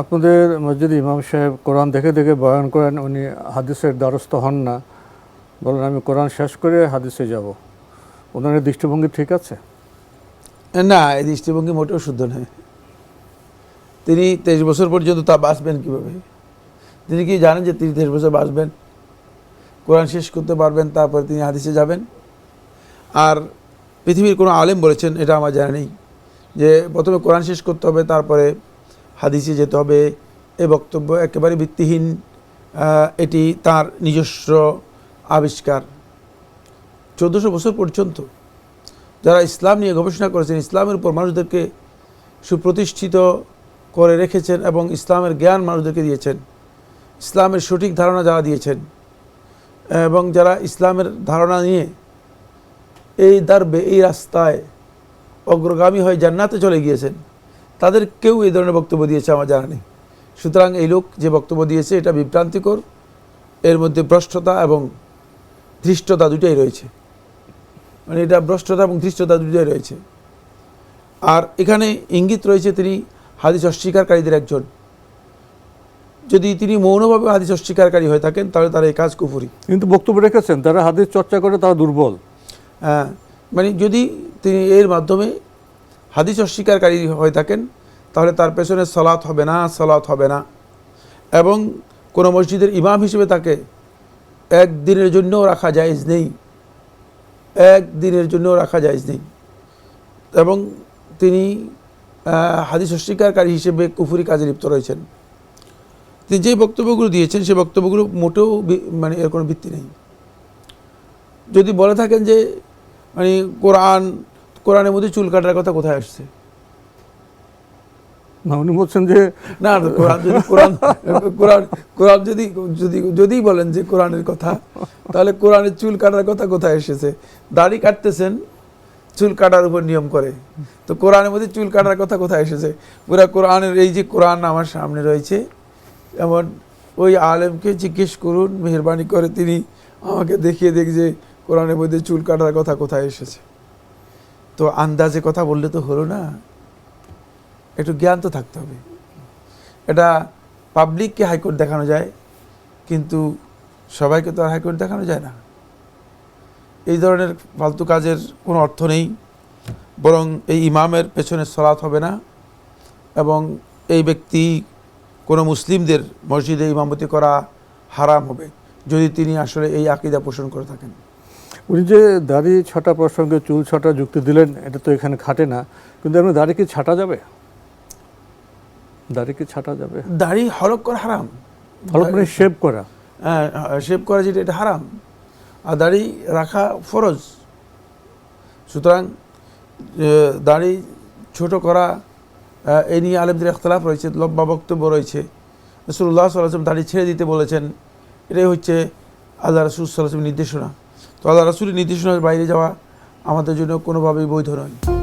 আপনাদের মসজিদ ইমাম সাহেব কোরআন দেখে দেখে বয়ান করেন, উনি হাদিসের দ্বারস্থ হন না। বলেন, আমি কোরআন শেষ করে হাদিসে যাব। ওনার দৃষ্টিভঙ্গি ঠিক আছে? না, এই দৃষ্টিভঙ্গি মোটেও শুদ্ধ নয়। তিনি তেইশ বছর পর্যন্ত তা বাঁচবেন কীভাবে? তিনি কি জানেন যে তিনি তেইশ বছর বাঁচবেন? কোরআন শেষ করতে পারবেন, তারপরে তিনি হাদিসে যাবেন? আর পৃথিবীর কোনো আলেম বলেছেন, এটা আমার জানা নেই, যে প্রথমে কোরআন শেষ করতে হবে, তারপরে হাদিসে যেতে হবে। এ বক্তব্য একেবারে ভিত্তিহীন এটি তার নিজস্ব আবিষ্কার। চোদ্দোশো বছর পর্যন্ত যারা ইসলাম নিয়ে গবেষণা করেছেন, ইসলামের উপর মানুষদেরকে সুপ্রতিষ্ঠিত করে রেখেছেন এবং ইসলামের জ্ঞান মানুষদেরকে দিয়েছেন, ইসলামের সঠিক ধারণা যারা দিয়েছেন, এবং যারা ইসলামের ধারণা নিয়ে এই দার্বে, এই রাস্তায় অগ্রগামী হয়ে জান্নাতে চলে গিয়েছেন তাদের কেউ এই ধরনের বক্তব্য দিয়েছে আমার জানা নেই। সুতরাং এই লোক যে বক্তব্য দিয়েছে এটা বিভ্রান্তিকর। এর মধ্যে ভ্রষ্টতা এবং ধৃষ্টতা দুটাই রয়েছে। মানে এটা ভ্রষ্টতা এবং ধৃষ্টতা দুটাই রয়েছে। আর এখানে ইঙ্গিত রয়েছে তিনি হাদিস অস্বীকারীদের একজন। যদি তিনি মৌনভাবে হাদিস অস্বীকারী হয়ে থাকেন তাহলে তারা এই কাজ কুফুরি। কিন্তু বক্তব্য রেখেছেন তারা হাদিস চর্চা করে তারা দুর্বল। হ্যাঁ মানে যদি তিনি এর মাধ্যমে হাদিস অস্বীকারী হয়ে থাকেন, তাহলে তার পেছনে সলাৎ হবে না সলাৎ হবে না। এবং কোনো মসজিদের ইমাম হিসেবে তাকে একদিনের জন্যও রাখা জায়েজ নেই। একদিনের জন্যও রাখা জায়েজ নেই। এবং তিনি হাদিস অস্বীকারী হিসেবে কুফুরি কাজে লিপ্ত রয়েছেন। তিনি যে বক্তব্যগুলো দিয়েছেন, সে বক্তব্যগুলো মোটেও মানে এর কোনো ভিত্তি নেই। যদি বলে থাকেন যে মানে কোরআন কোরআনের মধ্যে চুল কাটার কথা কোথায় আসছে? না উনি বলছেন যে না না, কোরআন যদি কোরআন কোরআন কোরআন যদি যদি যদি বলেন যে কোরআনের কথা তাহলে কোরআনের চুল কাটার কথা কোথায় এসেছে? দাড়ি কাটতেছেন চুল কাটার উপর নিয়ম করে। তো কোরআনের মধ্যে চুল কাটার কথা কোথায় এসেছে? পুরা কোরআনের এই যে কোরআন আমার সামনে রয়েছে এমন ওই আলেমকে জিজ্ঞেস করুন মেহরবানি করে তিনি আমাকে দেখিয়ে দেখ যে কোরআনের মধ্যে চুল কাটার কথা কোথায় এসেছে। তো আন্দাজে কথা বললে তো হলো না। একটু জ্ঞান তো থাকতে হবে। এটা পাবলিককে হাইকোর্ট দেখানো যায়, কিন্তু সবাইকে তো আর হাইকোর্ট দেখানো যায় না। এই ধরনের ফালতু কাজের কোনো অর্থ নেই, বরং এই ইমামের পেছনে সলাৎ হবে না এবং এই ব্যক্তি কোনো মুসলিমদের মসজিদে ইমামতি করা হারাম হবে, যদি তিনি আসলে এই আকিদা পোষণ করে থাকেন। উনি যে দাড়ি ছাটা প্রসঙ্গে চুল ছাটা যুক্তি দিলেন এটা তো এখানে খাটে না। কিন্তু এমনি দাড়ি কি ছাটা যাবে? দাড়ি কি ছাটা যাবে? দাড়ি হলক করা হারাম। ভালো করে। শেভ করা শেভ করা যেটা এটা হারাম। আর দাড়ি রাখা ফরজ। সুতরাং দাড়ি ছোট করা এই নিয়ে আলেমদের ইখতলাফ রয়েছে লম্বা বক্তব্য রয়েছে। রসুল্লাহ সাল্লাম দাড়ি ছেড়ে দিতে বলেছেন। এটাই হচ্ছে আল্লাহ রসুল সাল্লামের নির্দেশনা। তো আল্লাহ রাসুলের নির্দেশনার বাইরে যাওয়া আমাদের জন্য কোনোভাবেই বৈধ নয়।